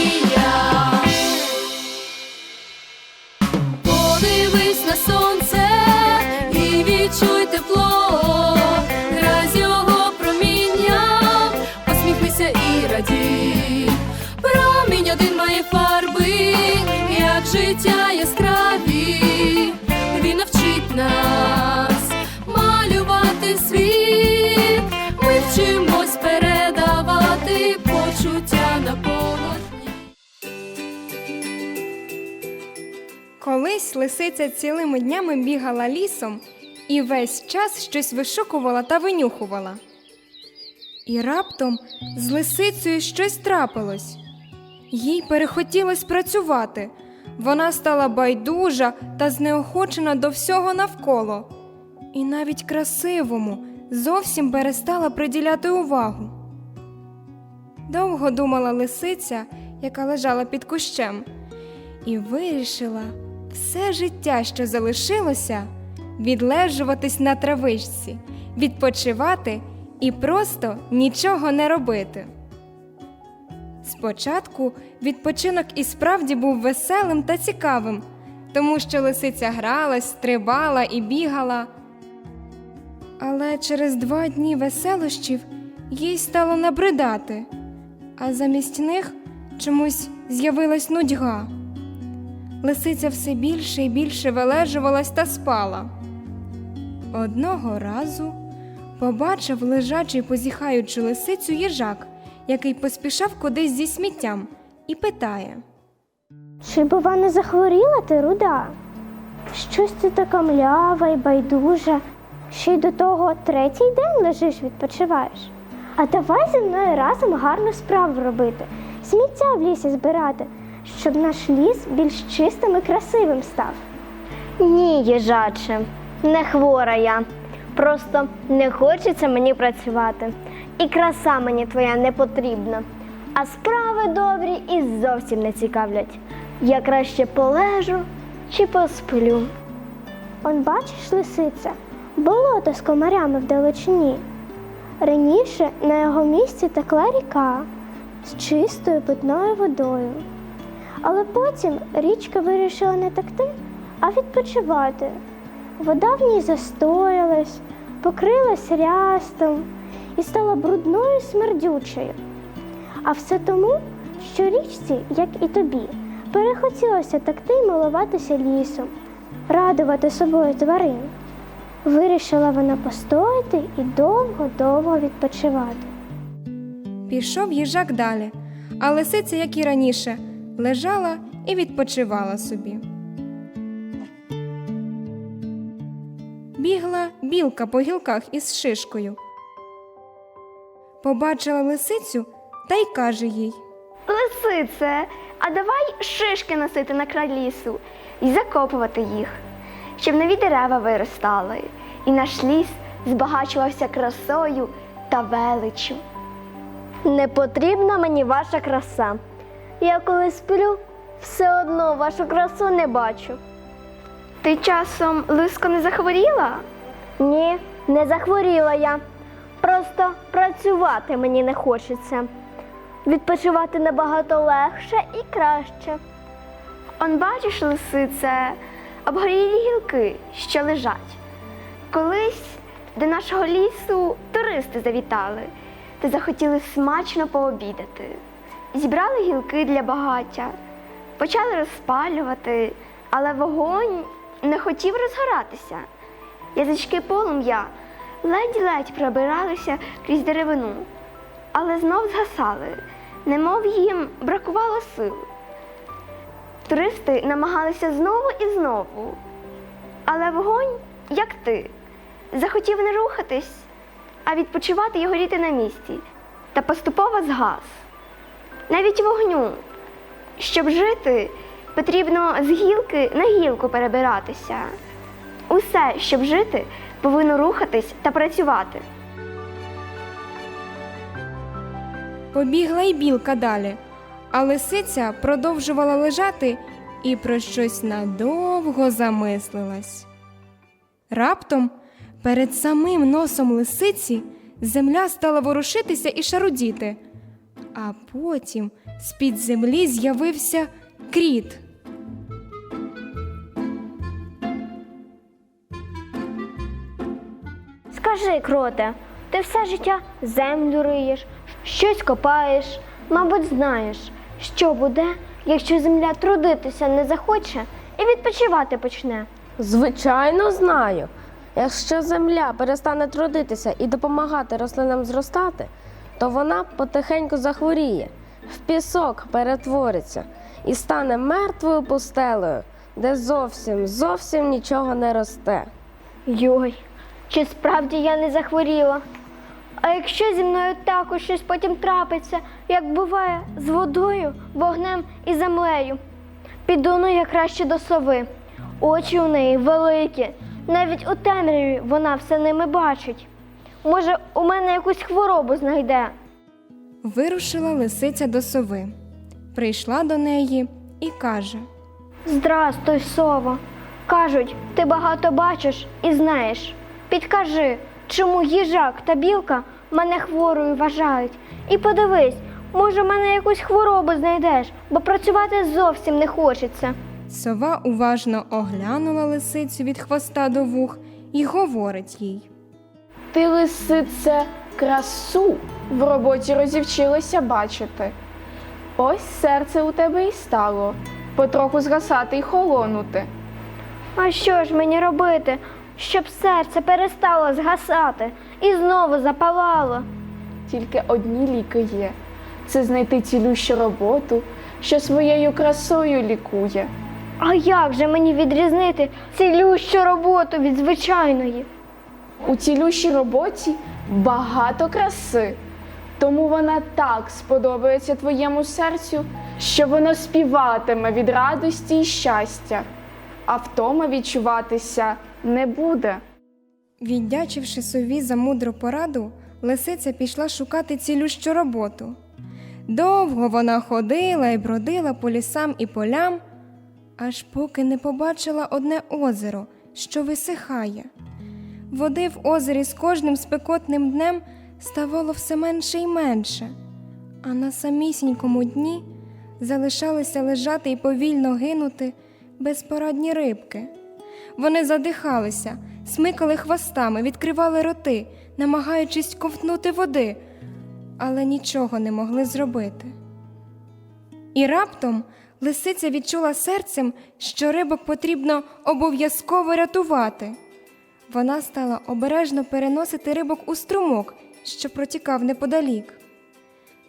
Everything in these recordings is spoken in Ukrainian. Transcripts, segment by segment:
академія. Колись лисиця цілими днями бігала лісом і весь час щось вишукувала та винюхувала. І раптом з лисицею щось трапилось. Їй перехотілось працювати. Вона стала байдужа та знеохочена до всього навколо. І навіть красивому зовсім перестала приділяти увагу. Довго думала лисиця, яка лежала під кущем, і вирішила все життя, що залишилося, відлежуватись на травичці, відпочивати і просто нічого не робити. Спочатку відпочинок і справді був веселим та цікавим, тому що лисиця гралась, стрибала і бігала. Але через два дні веселощів їй стало набридати, а замість них чомусь з'явилась нудьга. Лисиця все більше і більше вилежувалась та спала. Одного разу побачив лежачий позіхаючу лисицю їжак, який поспішав кудись зі сміттям, і питає. Чи бува не захворіла ти, руда? Щось ти така млява і байдужа, ще й до того третій день лежиш, відпочиваєш. А давай зі мною разом гарну справу робити, сміття в лісі збирати, щоб наш ліс більш чистим і красивим став. Ні, їжаче, не хвора я. Просто не хочеться мені працювати. І краса мені твоя не потрібна. А справи добрі і зовсім не цікавлять. Я краще полежу чи посплю. Он бачиш, лисиця, болото з комарями вдалечині. Раніше на його місці текла ріка з чистою питною водою. Але потім річка вирішила не текти, а відпочивати. Вода в ній застоялась, покрилась рястом і стала брудною смердючою. А все тому, що річці, як і тобі, перехотілося текти й милуватися лісом, радувати собою тварин. Вирішила вона постояти і довго-довго відпочивати. Пішов їжак далі, а лисиця, як і раніше, лежала і відпочивала собі. Бігла білка по гілках із шишкою. Побачила лисицю та й каже їй. Лисице, а давай шишки носити на край лісу і закопувати їх, щоб нові дерева виростали, і наш ліс збагачувався красою та величчю. Не потрібна мені ваша краса. Я коли сплю, все одно вашу красу не бачу. Ти часом лиско не захворіла? Ні, не захворіла я. Просто працювати мені не хочеться. Відпочивати набагато легше і краще. Он бачиш, лисице, обгорілі гілки, що лежать. Колись до нашого лісу туристи завітали та захотіли смачно пообідати. Зібрали гілки для багаття, почали розпалювати, але вогонь не хотів розгоратися. Язички полум'я ледь-ледь пробиралися крізь деревину, але знов згасали, немов їм бракувало сил. Туристи намагалися знову і знову, але вогонь, як ти, захотів не рухатись, а відпочивати і горіти на місці, та поступово згас. Навіть вогню, щоб жити, потрібно з гілки на гілку перебиратися. Усе, щоб жити, повинно рухатись та працювати. Побігла й білка далі, а лисиця продовжувала лежати і про щось надовго замислилась. Раптом перед самим носом лисиці земля стала ворушитися і шарудіти, а потім з-під землі з'явився кріт. Скажи, кроте, ти все життя землю риєш, щось копаєш, мабуть, знаєш, що буде, якщо земля трудитися не захоче і відпочивати почне. Звичайно, знаю. Якщо земля перестане трудитися і допомагати рослинам зростати, то вона потихеньку захворіє, в пісок перетвориться і стане мертвою пустелею, де зовсім зовсім нічого не росте. Йой, чи справді я не захворіла? А якщо зі мною також щось потім трапиться, як буває з водою, вогнем і землею? Піду ну я краще до сови. Очі у неї великі, навіть у темряві вона все ними бачить. Може, у мене якусь хворобу знайде. Вирушила лисиця до сови, прийшла до неї і каже: Здрастуй, сово. Кажуть, ти багато бачиш і знаєш. Підкажи, чому їжак та білка мене хворою вважають. І подивись, може, в мене якусь хворобу знайдеш, бо працювати зовсім не хочеться. Сова уважно оглянула лисицю від хвоста до вух і говорить їй. Ти, лисице, красу в роботі розівчилася бачити. Ось серце у тебе і стало, потроху згасати й холонути. А що ж мені робити, щоб серце перестало згасати і знову запалало? Тільки одні ліки є це знайти цілющу роботу, що своєю красою лікує. А як же мені відрізнити цілющу роботу від звичайної? У цілющій роботі багато краси, тому вона так сподобається твоєму серцю, що воно співатиме від радості і щастя, а втома відчуватися не буде. Віддячивши сові за мудру пораду, лисиця пішла шукати цілющу роботу. Довго вона ходила і бродила по лісам і полям, аж поки не побачила одне озеро, що висихає. Води в озері з кожним спекотним днем ставало все менше й менше, а на самісінькому дні залишалися лежати і повільно гинути безпорадні рибки. Вони задихалися, смикали хвостами, відкривали роти, намагаючись ковтнути води, але нічого не могли зробити. І раптом лисиця відчула серцем, що рибок потрібно обов'язково рятувати. Вона стала обережно переносити рибок у струмок, що протікав неподалік.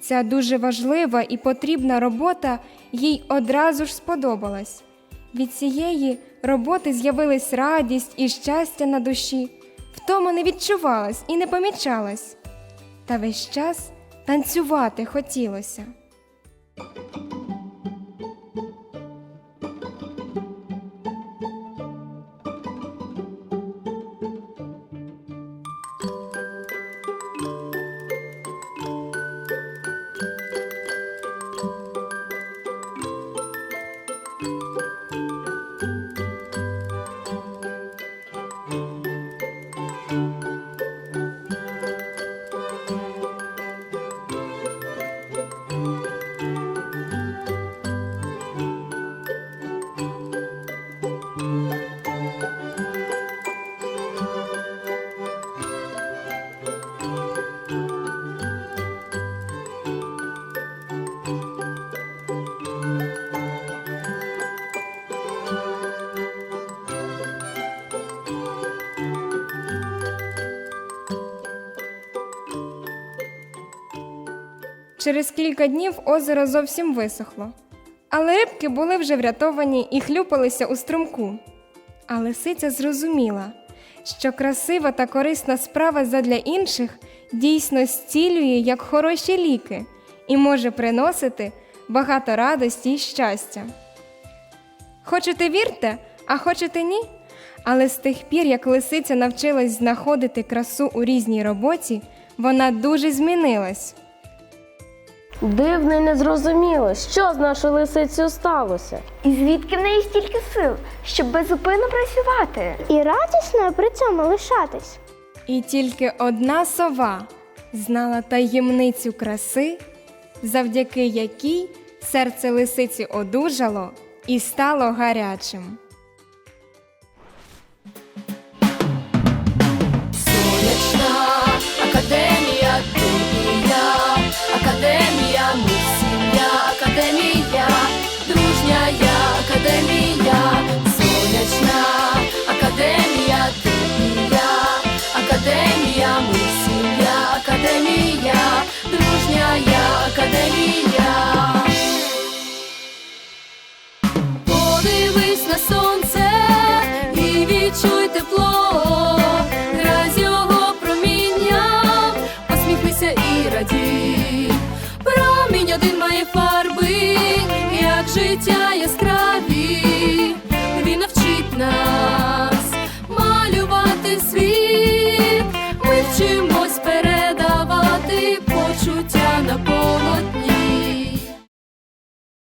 Ця дуже важлива і потрібна робота їй одразу ж сподобалась. Від цієї роботи з'явилась радість і щастя на душі, втома не відчувалась і не помічалась. Та весь час танцювати хотілося. Через кілька днів озеро зовсім висохло, але рибки були вже врятовані і хлюпалися у струмку. А лисиця зрозуміла, що красива та корисна справа задля інших дійсно зцілює як хороші ліки і може приносити багато радості і щастя. Хочете вірте, а хочете ні. Але з тих пір, як лисиця навчилась знаходити красу у різній роботі, вона дуже змінилась. Дивно і незрозуміло, що з нашою лисицею сталося. І звідки в неї стільки сил, щоб безупинно працювати? І радісною при цьому лишатись. І тільки одна сова знала таємницю краси, завдяки якій серце лисиці одужало і стало гарячим. now.